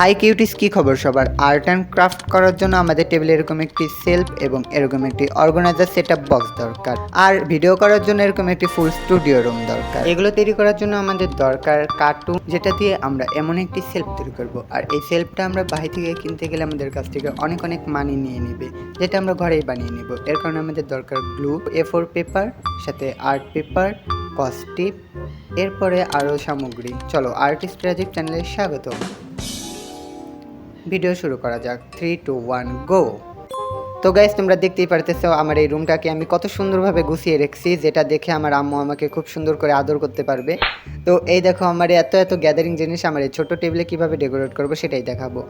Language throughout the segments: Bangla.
হাই কিউটিস কি খবর সবার? আর্ট অ্যান্ড ক্রাফট করার জন্য আমাদের টেবিলে এরকম একটি সেলফ এবং এরকম একটি অর্গানাইজার সেট বক্স দরকার। আর ভিডিও করার জন্য এরকম একটি ফুল স্টুডিও রুম দরকার। এগুলো তৈরি করার জন্য আমাদের দরকার কার্টুন যেটা দিয়ে আমরা এমন একটি সেলফ তৈরি করব। আর এই সেলফটা আমরা বাহির থেকে কিনতে গেলে আমাদের কাছ থেকে অনেক অনেক মানি নিয়ে নেবে, যেটা আমরা ঘরেই বানিয়ে নেব। এর কারণে আমাদের দরকার গ্লু এ ফোর পেপার সাথে আর্ট পেপার কস্টিপ এরপরে আরও সামগ্রী। চলো আর্টিস্ট রাজীব চ্যানেলে স্বাগত ভিডিও শুরু করা যাক। থ্রি টু ওয়ান গো তো গাইজ তোমরা দেখতেই পারতেছো আমার এই রুমটাকে আমি কত সুন্দরভাবে গুছিয়ে রেখেছি, যেটা দেখে আমার আম্মু আমাকে খুব সুন্দর করে আদর করতে পারবে। তো এই দেখো আমার এত এত গ্যাদারিং জিনিস আমার এই ছোট টেবিলে কীভাবে ডেকোরেট করব সেটাই দেখাবো।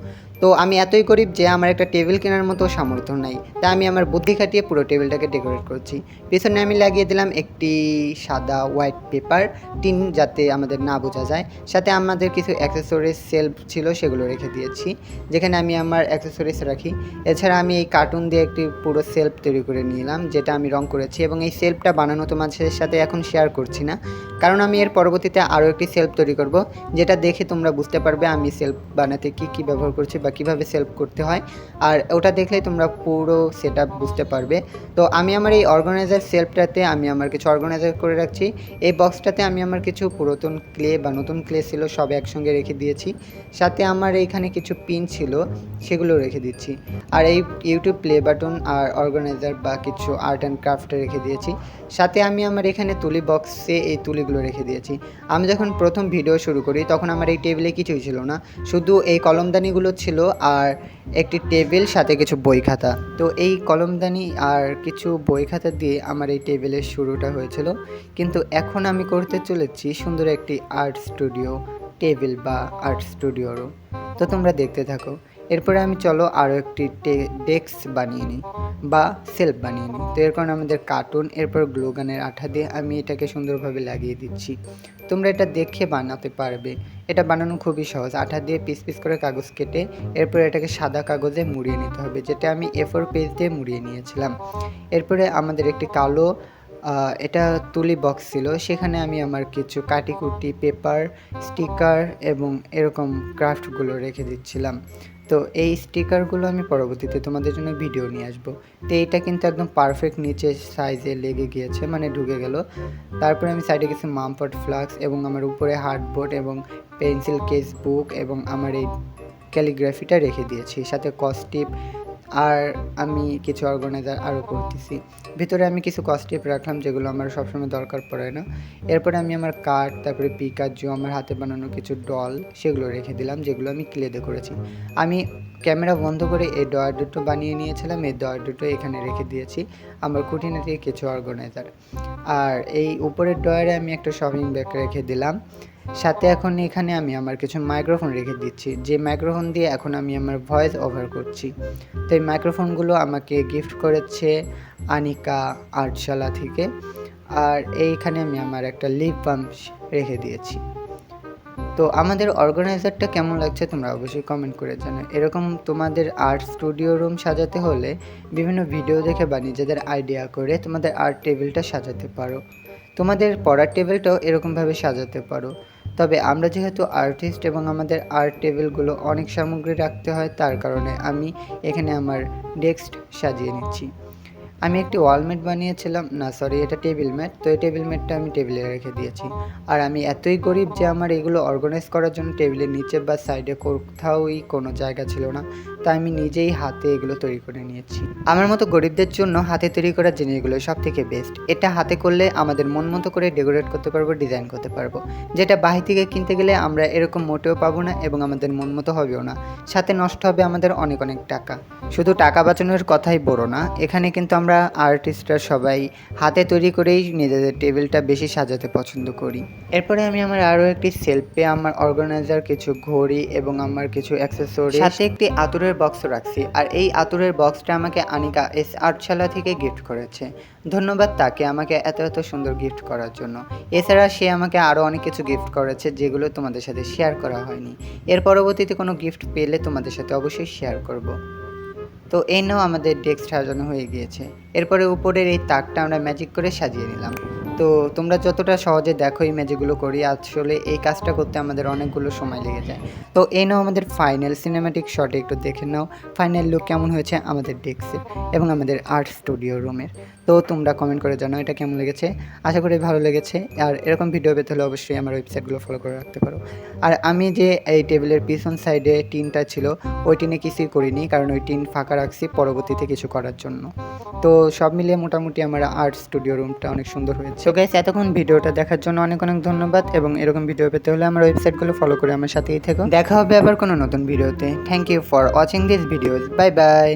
তো আমি এতই গরিব যে আমার একটা টেবিল কেনার মতো সামর্থ্য নাই। তাই আমি আমার বুদ্ধি খাটিয়ে পুরো টেবিলটাকে ডেকোরেট করছি। পিছনে আমি লাগিয়ে দিলাম একটি সাদা হোয়াইট পেপার টিন যাতে আমাদের না বোঝা যায়। সাথে আমাদের কিছু অ্যাক্সেসরিজ সেলফ ছিল সেগুলো রেখে দিয়েছি। যেখানে আমি আমার অ্যাক্সেসরিজ রাখি। এছাড়া আমি এই কার্টুন দিয়ে একটি পুরো সেলফ তৈরি করে নিলাম, যেটা আমি রং করেছি এবং এই সেলফটা বানানো তোমাদের সাথে এখন শেয়ার করছি না। কারণ আমি এর পরবর্তীতে আরও একটি সেলফ তৈরি করব, যেটা দেখে তোমরা বুঝতে পারবে আমি সেলফ বানাতে কি কি ব্যবহার করছি বা কীভাবে সেলফ করতে হয়। আর ওটা দেখলেই তোমরা পুরো সেট বুঝতে পারবে। তো আমি আমার এই অর্গানাইজার সেলফটাতে আমি আমার কিছু অর্গানাইজার করে রাখছি। এই বক্সটাতে আমি আমার কিছু পুরাতন ক্লে বা নতুন ক্লে ছিল, সব একসঙ্গে রেখে দিয়েছি। সাথে আমার এইখানে কিছু পিন ছিল, সেগুলো রেখে দিচ্ছি। আর এই ইউটিউব প্লে বাটন আর অর্গানাইজার বা কিছু আর্ট অ্যান্ড ক্রাফটে রেখে দিয়েছি। সাথে আমি আমার এখানে তুলি বক্সে এই তুলিগুলো রেখে দিয়েছি। আমি যখন প্রথম ভিডিও শুরু করি, তখন আমার এই টেবিলে কিছুই ছিল না। শুধু এই কলমদানিগুলো ছিল আর একটি টেবিল সাথে কিছু বই খাতা। তো এই কলমদানি আর কিছু বই খাতা দিয়ে আমার এই টেবিলের শুরুটা হয়েছিল। কিন্তু এখন আমি করতে চলেছি সুন্দর একটি আর্ট স্টুডিও টেবিল বা আর্ট স্টুডিওরও তো তোমরা দেখতে থাকো। এরপরে আমি চলো আরও একটি ডেস্ক বানিয়ে নিই বা সেলফ বানিয়ে নিই। তো এর কারণে আমাদের কার্টুন এরপর গ্লোগানের আঠা দিয়ে আমি এটাকে সুন্দরভাবে লাগিয়ে দিচ্ছি। তোমরা এটা দেখে বানাতে পারবে। এটা বানানো খুবই সহজ। আঠা দিয়ে পিস পিস করে কাগজ কেটে এরপর এটাকে সাদা কাগজে মুড়িয়ে নিতে হবে, যেটা আমি এ ফোর পেজ দিয়ে মুড়িয়ে নিয়েছিলাম। এরপরে আমাদের একটি কালো এটা তুলি বক্স ছিল। সেখানে আমি আমার কিছু কাটিকুটি পেপার স্টিকার এবং এরকম ক্রাফটগুলো রেখে দিচ্ছিলাম। তো এই স্টিকারগুলো আমি পরবর্তীতে তোমাদের জন্য ভিডিও নিয়ে আসব। তো এইটা কিন্তু একদম পারফেক্ট নিচে সাইজে লেগে গিয়েছে মানে ঢুকে গেল। তারপরে আমি সাইডে কিছু মামপট ফ্লাক্স এবং আমার উপরে হার্ডবোর্ড এবং পেন্সিল কেস বুক এবং আমার এই ক্যালিগ্রাফিটা রেখে দিয়েছি। সাথে কস্টিপ আর আমি কিছু অর্গানাইজার আরও করতেছি। ভিতরে আমি কিছু কস্টিপ রাখলাম যেগুলো আমার সবসময় দরকার পড়ে না। এরপরে আমি আমার কার্ড তারপরে পিকাজু আমার হাতে বানানো কিছু ডল সেগুলো রেখে দিলাম, যেগুলো আমি ক্লেদে করেছি। আমি ক্যামেরা বন্ধ করে এই ডয়ার দুটো বানিয়ে নিয়েছিলাম, এই ডয়ার দুটো এখানে রেখে দিয়েছি, আমার খুঁটিনাটি কিছু অর্গানাইজার আর এই উপরের ডয়ারে আমি একটা শপিং ব্যাগ রেখে দিলাম। সাথে এখন এখানে আমি আমার কিছু মাইক্রোফোন রেখে দিচ্ছি। যে মাইক্রোফোন দিয়ে এখন আমি আমার ভয়েস ওভার করছি। তো এই মাইক্রোফোনগুলো আমাকে গিফট করেছে আনিকা আর্টশালা থেকে। আর এইখানে আমি আমার একটা লিপ বাম রেখে দিয়েছি। তো আমাদের অর্গানাইজারটা কেমন লাগছে তোমরা অবশ্যই কমেন্ট করে জানো এরকম তোমাদের আর্ট স্টুডিও রুম সাজাতে হলে বিভিন্ন ভিডিও দেখে বা নিজেদের আইডিয়া করে তোমাদের আর্ট টেবিলটা সাজাতে পারো। তোমাদের পড়ার টেবিলটাও এরকমভাবে সাজাতে পারো। তবে আমরা যেহেতু আর্টিস্ট এবং আমাদের আর্ট টেবিলগুলো অনেক সামগ্রী রাখতে হয়, তার কারণে আমি এখানে আমার ডেস্ক সাজিয়ে নিচ্ছি। আমি একটি ওয়ালমেট বানিয়েছিলাম। না সরি এটা টেবিল ম্যাট তো এই টেবিল ম্যাটটা আমি টেবিলে রেখে দিয়েছি। আর আমি এতই গরিব যে আমার এগুলো অর্গানাইজ করার জন্য টেবিলের নিচে বা সাইডে কোথাওই কোনো জায়গা ছিল না। তাই আমি নিজেই হাতে এগুলো তৈরি করে নিয়েছি। আমার মতো গরিবদের জন্য হাতে তৈরি করা জিনিসগুলো সব থেকে বেস্ট এটা হাতে করলে আমাদের মন মতো করে ডেকোরেট করতে পারব ডিজাইন করতে পারব। যেটা বাহির থেকে কিনতে গেলে আমরা এরকম মোটেও পাবো না এবং আমাদের মন মতো হবেও না। সাথে নষ্ট হবে আমাদের অনেক অনেক টাকা। শুধু টাকা বাঁচানোর কথাই বড় না, এখানে কিন্তু আমরা আর্টিস্টরা সবাই হাতে তৈরি করেই নিজেদের টেবিলটা বেশি সাজাতে পছন্দ করি। এরপরে আমি আমার আরও একটি সেলফে আমার অর্গানাইজার কিছু ঘড়ি এবং আমার কিছু অ্যাক্সেসরি সাথে একটি আতুরের বক্স রাখছি। আর এই আতুরের বক্সটা আমাকে আনিকা এস আর্টশালা থেকে গিফট করেছে। ধন্যবাদ তাকে আমাকে এত এত সুন্দর গিফট করার জন্য। এছাড়া সে আমাকে আরও অনেক কিছু গিফট করেছে যেগুলো তোমাদের সাথে শেয়ার করা হয়নি। এর পরবর্তীতে কোনো গিফট পেলে তোমাদের সাথে অবশ্যই শেয়ার করব। তো এই নাও আমাদের ডেস্ক সাজানো হয়ে গিয়েছে। এরপরে উপরের এই তাকটা আমরা ম্যাজিক করে সাজিয়ে নিলাম। তো তোমরা যতটা সহজে দেখো এই ম্যাজিকগুলো করি, আসলে এই কাজটা করতে আমাদের অনেকগুলো সময় লেগে যায়। তো এই নাও আমাদের ফাইনাল সিনেমাটিক শটে একটু দেখে নাও ফাইনাল লুক কেমন হয়েছে আমাদের ডেস্কের এবং আমাদের আর্ট স্টুডিও রুমের তো তোমরা কমেন্ট করে জানাও এটা কেমন লেগেছে। আশা করি ভালো লেগেছে। আর এরকম ভিডিও পেতে হলে অবশ্যই আমার ওয়েবসাইটগুলো ফলো করে রাখতে পারো। আর আমি যে এই টেবিলের পিছন সাইডে টিনটা ছিল, ওই টিনে কিছুই করিনি, কারণ ওই টিন ফাঁকা রাখছি পরবর্তীতে কিছু করার জন্য। তো সব মিলিয়ে মোটামুটি আমার আর্ট স্টুডিও রুমটা অনেক সুন্দর হয়েছে। তো গাইস এতক্ষণ ভিডিওটা দেখার জন্য অনেক অনেক ধন্যবাদ এবং এরকম ভিডিও পেতে হলে আমার ওয়েবসাইটগুলো ফলো করে আমার সাথেই থেকো। দেখা হবে আবার কোনো নতুন ভিডিওতে। Thank you for watching this videos bye bye